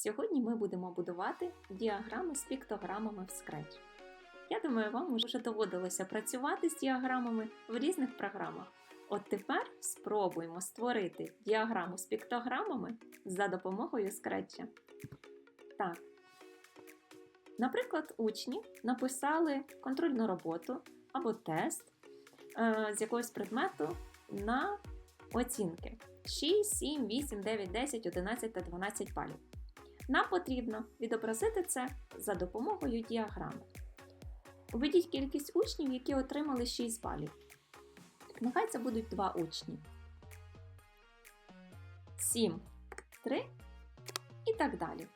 Сьогодні ми будемо будувати діаграми з піктограмами в Scratch. Я думаю, вам вже доводилося працювати з діаграмами в різних програмах. От тепер спробуємо створити діаграму з піктограмами за допомогою Scratch. Так. Наприклад, учні написали контрольну роботу або тест е, з якогось предмету на оцінки 6, 7, 8, 9, 10, 11 та 12 балів. Нам потрібно відобразити це за допомогою діаграми. Введіть кількість учнів, які отримали 6 балів. Нехай це будуть 2 учні. 7, 3 і так далі.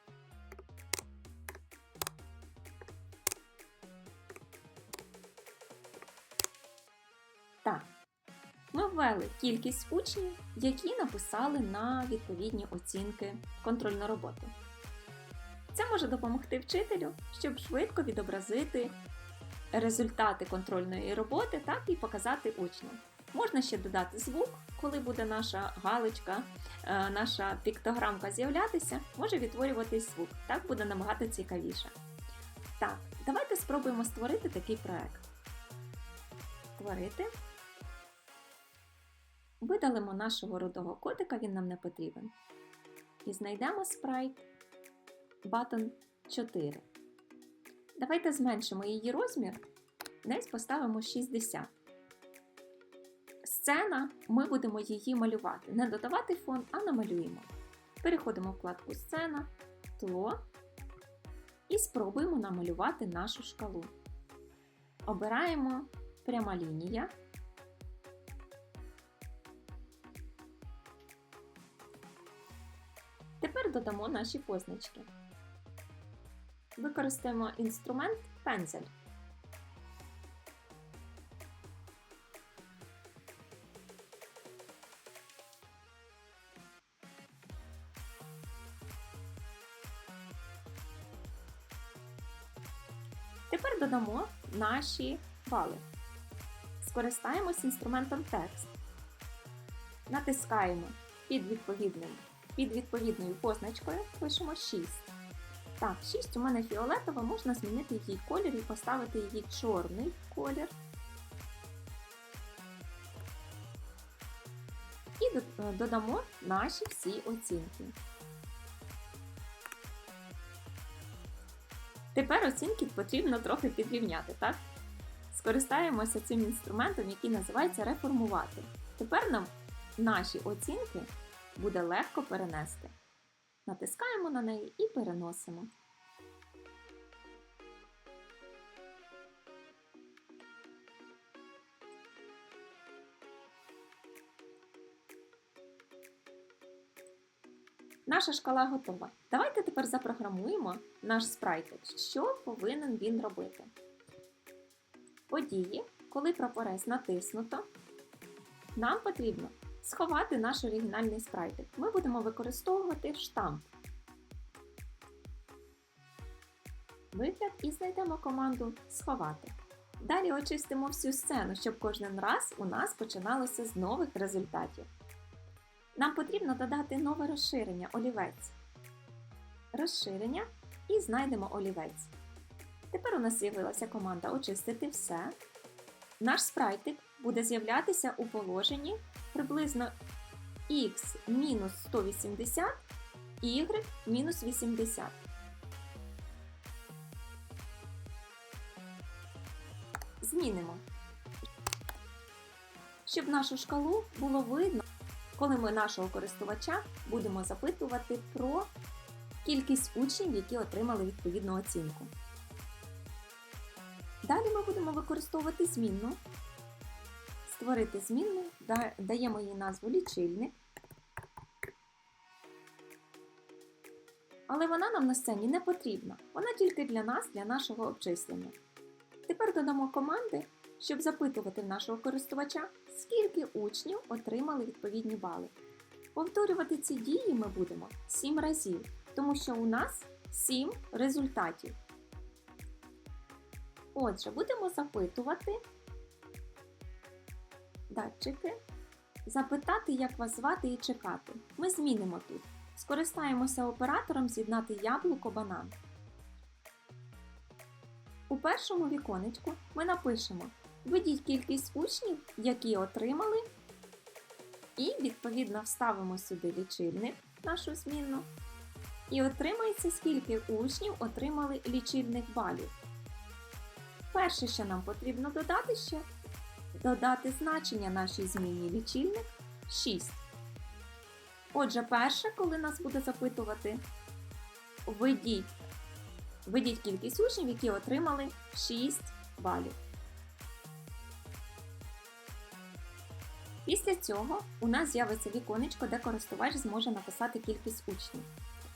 Так, ми ввели кількість учнів, які написали на відповідні оцінки контрольну роботу. Це може допомогти вчителю, щоб швидко відобразити результати контрольної роботи, так і показати учням. Можна ще додати звук, коли буде наша галочка, е, наша піктограмка з'являтися, може відтворюватись звук. Так буде набагато цікавіше. Так, давайте спробуємо створити такий проект. Створити. Видалимо нашого рудого котика, він нам не потрібен. І знайдемо спрайт Button 4. Давайте зменшимо її розмір, десь поставимо 60. Сцена, ми будемо її малювати. Не додавати фон, а намалюємо. Переходимо в вкладку Сцена, тло і спробуємо намалювати нашу шкалу. Обираємо пряма лінія. Тепер додамо наші позначки. Використаємо інструмент пензель. Тепер додамо наші бали. Скористаємось інструментом текст. Натискаємо під під відповідною позначкою пишемо 6. Так, 6 у мене фіолетова, можна змінити її колір і поставити її чорний колір. І додамо наші всі оцінки. Тепер оцінки потрібно трохи підрівняти, так? Скористаємося цим інструментом, який називається реформувати. Тепер нам наші оцінки буде легко перенести. Натискаємо на неї і переносимо. Наша шкала готова. Давайте тепер запрограмуємо наш спрайтик, що повинен він робити. Події, коли прапорець натиснуто, нам потрібно сховати наш оригінальний спрайтик. Ми будемо використовувати штамп. Вигляд і знайдемо команду Сховати. Далі очистимо всю сцену, щоб кожен раз у нас починалося з нових результатів. Нам потрібно додати нове розширення олівець. Розширення і знайдемо олівець. Тепер у нас з'явилася команда Очистити все. Наш спрайтик буде з'являтися у положенні приблизно x мінус 180, y мінус 80. Змінимо. Щоб нашу шкалу було видно, коли ми нашого користувача будемо запитувати про кількість учнів, які отримали відповідну оцінку. Далі ми будемо використовувати змінну створити змінну, даємо їй назву лічильник. Але вона нам на сцені не потрібна. Вона тільки для нас, для нашого обчислення. Тепер додамо команди, щоб запитувати нашого користувача, скільки учнів отримали відповідні бали. Повторювати ці дії ми будемо 7 разів, тому що у нас 7 результатів. Отже, будемо запитувати датчики, запитати, як вас звати і чекати. Ми змінимо тут Скористаємося оператором з'єднати яблуко банан. У першому віконечку ми напишемо Введіть кількість учнів, які отримали, і відповідно вставимо сюди лічильник нашу змінну. І отримається, скільки учнів отримали лічильник балів. Перше, що нам потрібно додати ще, додати значення нашій зміні лічильник 6. Отже, перше, коли нас буде запитувати, введіть, введіть кількість учнів, які отримали 6 балів. Після цього у нас з'явиться віконечко, де користувач зможе написати кількість учнів.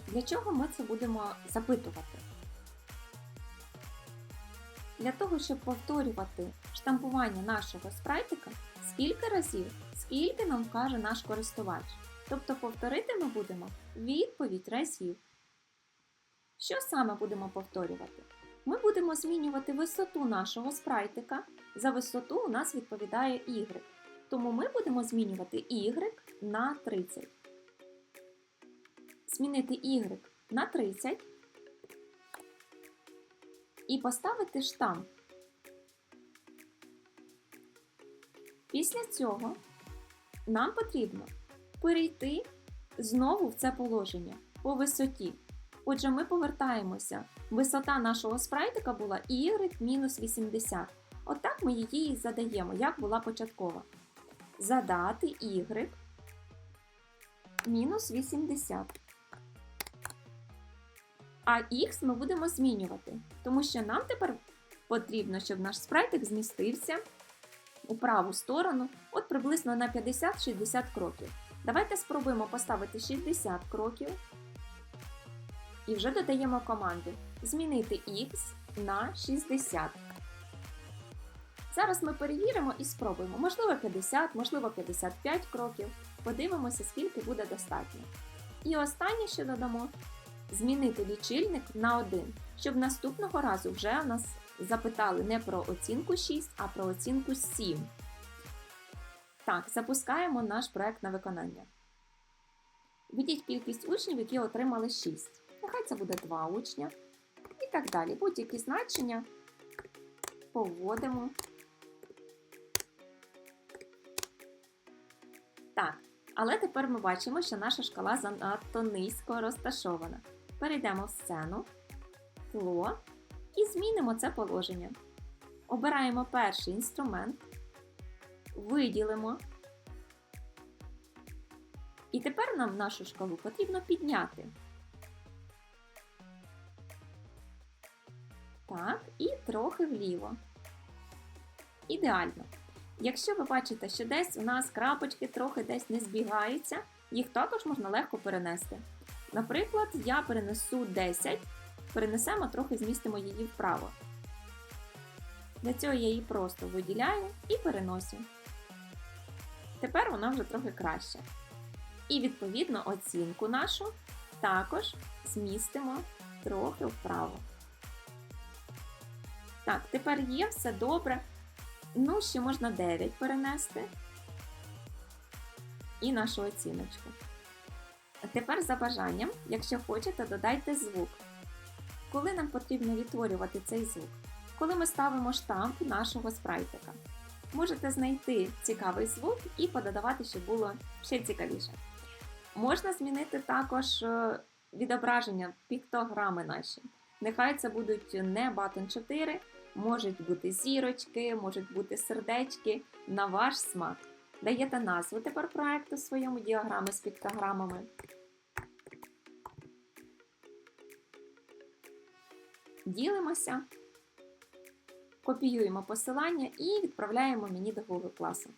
Для чого ми це будемо запитувати? Для того, щоб повторювати штампування нашого спрайтика скільки разів, скільки нам вкаже наш користувач. Тобто повторити ми будемо відповідь разів. Що саме будемо повторювати? Ми будемо змінювати висоту нашого спрайтика. За висоту у нас відповідає Y. Тому ми будемо змінювати y на 30. Змінити y на 30 і поставити штамп. Після цього нам потрібно перейти знову в це положення по висоті. Отже, ми повертаємося. Висота нашого спрайтика була y мінус 80. Отак ми її і задаємо, як була початкова задати y мінус 80. А х ми будемо змінювати, тому що нам тепер потрібно, щоб наш спрайтик змістився у праву сторону от приблизно на 50-60 кроків. Давайте спробуємо поставити 60 кроків. І вже додаємо команду змінити х на 60. Зараз ми перевіримо і спробуємо. Можливо, 50, можливо, 55 кроків. Подивимося, скільки буде достатньо. І останнє, що додамо, змінити лічильник на 1, щоб наступного разу вже нас запитали не про оцінку 6, а про оцінку 7. Так, запускаємо наш проект на виконання. Введіть кількість учнів, які отримали 6. Нехай це буде 2 учня. І так далі. Будь-які значення поводимо. Так, але тепер ми бачимо, що наша шкала занадто низько розташована. Перейдемо в сцену, фло і змінимо це положення. Обираємо перший інструмент, виділимо. І тепер нам нашу шкалу потрібно підняти. Так, і трохи вліво. Ідеально. Якщо ви бачите, що десь у нас крапочки трохи десь не збігаються, їх також можна легко перенести. Наприклад, я перенесу 10, перенесемо, трохи змістимо її вправо. Для цього я її просто виділяю і переносю. Тепер вона вже трохи краще. І, відповідно, оцінку нашу також змістимо трохи вправо. Так, тепер є все добре. Ну, ще можна 9 перенести. І нашу оціночку. Тепер за бажанням, якщо хочете, додайте звук. Коли нам потрібно відтворювати цей звук? Коли ми ставимо штамп нашого спрайтика. Можете знайти цікавий звук і пододавати, щоб було ще цікавіше. Можна змінити також е, відображення піктограми наші. Нехай це будуть не Button 4, Можуть бути зірочки, можуть бути сердечки на ваш смак. Даєте назву тепер проекту своєму діаграми з піктограмами. Ділимося, копіюємо посилання і відправляємо мені до Google класу.